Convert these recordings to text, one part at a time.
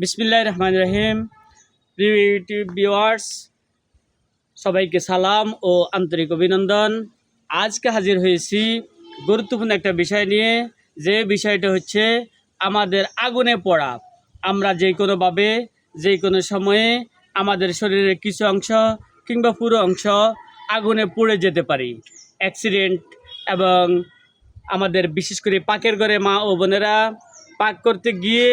বিসমিল্লাহ রহমান রহিম। প্রিয় ভিউয়ার্স সবাইকে সালাম ও আন্তরিক অভিনন্দন। আজকে হাজির হয়েছি গুরুত্বপূর্ণ একটা বিষয় নিয়ে, যে বিষয়টা হচ্ছে আমাদের আগুনে পড়া। আমরা যে কোনোভাবে যে কোনো সময়ে আমাদের শরীরের কিছু অংশ কিংবা পুরো অংশ আগুনে পুড়ে যেতে পারি। অ্যাক্সিডেন্ট এবং আমাদের বিশেষ করে পাকের ঘরে মা ও বোনেরা পাক করতে গিয়ে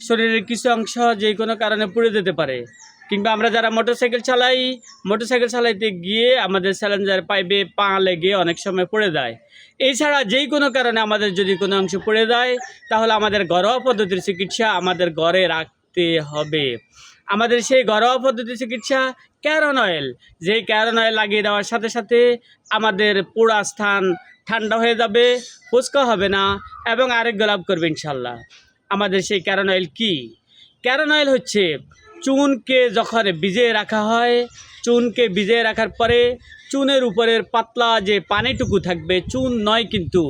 শরীরের কিছু অংশ যে কোনো কারণে পুড়ে যেতে পারে। কিংবা আমরা যারা মোটরসাইকেল চালাই, মোটরসাইকেল চালাইতে গিয়ে আমাদের স্যালেঞ্জার পাইপে পা লেগে অনেক সময় পড়ে যায়। এছাড়া যেই কোনো কারণে আমাদের যদি কোনো অংশ পড়ে যায়, তাহলে আমাদের ঘরোয়া পদ্ধতির চিকিৎসা আমাদের ঘরে রাখতে হবে। আমাদের সেই ঘরোয়া পদ্ধতির চিকিৎসা ক্যারন অয়েল যেই ক্যারন অয়েল লাগিয়ে দেওয়ার সাথে সাথে আমাদের পোড়া স্থান ঠান্ডা হয়ে যাবে ফুচকা হবে না, এবং আরেক লাভ করবে ইনশাল্লাহ। আমাদের সেই ক্যারন অয়েল কী? ক্যারন অয়েল হচ্ছে চুনকে যখন ভিজিয়ে রাখা হয়, চুনকে ভিজিয়ে রাখার পরে চুনের উপরের পাতলা যে পানিটুকু থাকবে, চুন নয় কিন্তু,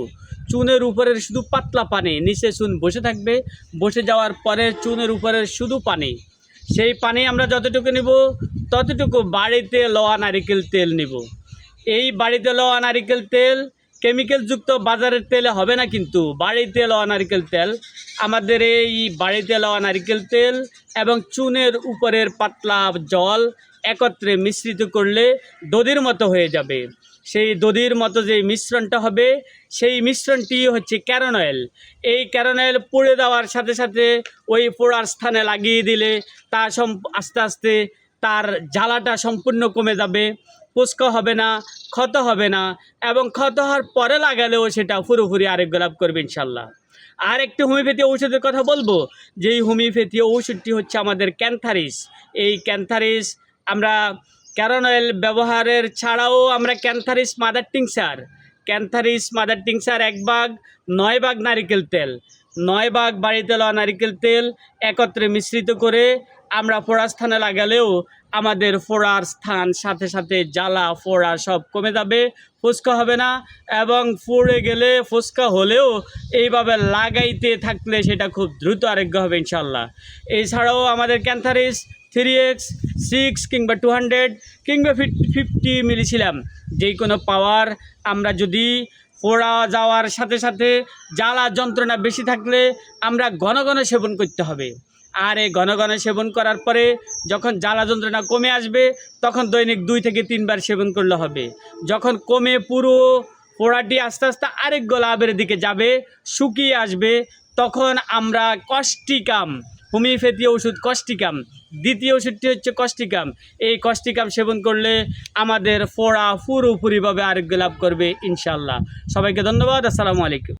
চুনের উপরের শুধু পাতলা পানি, নিচে চুন বসে থাকবে, বসে যাওয়ার পরে চুনের উপরের শুধু পানি। সেই পানি আমরা যতটুকু নিব, ততটুকু বাড়িতে লওয়া নারিকেল তেল নিব। এই বাড়িতে লওয়া নারিকেল তেল কেমিক্যালযুক্ত বাজারের তেলে হবে না কিন্তু বাড়িতে লওয়া নারিকেল তেল। আমাদের এই বাড়িতে লওয়া নারিকেল তেল এবং চুনের উপরের পাতলা জল একত্রে মিশ্রিত করলে দধির মতো হয়ে যাবে। সেই দধির মতো যে মিশ্রণটা হবে, সেই মিশ্রণটি হচ্ছে ক্যারন অয়েল এই ক্যারন অয়েল পুড়ে দেওয়ার সাথে সাথে ওই পোড়ার স্থানে লাগিয়ে দিলে তা সম আস্তে আস্তে তার জ্বালাটা সম্পূর্ণ কমে যাবে, পুষ্ক হবে না, ক্ষত হবে না এবং ক্ষত হওয়ার পরে লাগালেও সেটা পুরোপুরি আরেক গোলাপ করবে ইনশাল্লাহ আর একটি হোমিওপ্যাথি ঔষধের কথা বলব, যেই হোমিওপ্যাথি ঔষধটি হচ্ছে আমাদের ক্যান্থারিস। এই ক্যান্থারিস আমরা ক্যারন অয়েল ব্যবহারের ছাড়াও আমরা cantharis mother tincture, cantharis mother tincture এক ভাগ, নয় ভাগ নারিকেল তেল। নয় ভাগ বাড়িতে লওয়া নারিকেল তেল একত্রে মিশ্রিত করে আমরা ফোড়া স্থানে লাগালেও আমাদের ফোড়ার স্থান সাথে সাথে জ্বালা, ফোড়া সব কমে যাবে ফুচকা হবে না এবং ফুড়ে গেলে ফুচকা হলেও এইভাবে লাগাইতে থাকলে সেটা খুব দ্রুত আরোগ্য হবে ইনশাল্লাহ এছাড়াও আমাদের ক্যান্থারিস থ্রি এক্স, সিক্স কিংবা টু হান্ড্রেড কিংবা ফিফটি মিলিছিলাম যেই কোনো পাওয়ার আমরা যদি পোড়া যাওয়ার সাথে সাথে জ্বালা যন্ত্রণা বেশি থাকলে আমরা ঘন ঘন সেবন করতে হবে। আর এই ঘন ঘন সেবন করার পরে যখন জ্বালা যন্ত্রণা কমে আসবে, তখন দৈনিক দুই থেকে তিনবার সেবন করলে হবে। যখন কমে পুরো পোড়াটি আস্তে আস্তে আরেক গোলাপের দিকে যাবে, শুকিয়ে আসবে, তখন আমরা কষ্টিকাম, হোমিওপ্যাথি ওষুধ কষ্টিকাম, দ্বিতীয় ওষুধটি হচ্ছে কষ্টিকাম। এই কষ্টিকাম সেবন করলে আমাদের ফোড়া পুরোপুরিভাবে আরোগ্য লাভ করবে ইনশাল্লাহ সবাইকে ধন্যবাদ, আসসালামু আলাইকুম।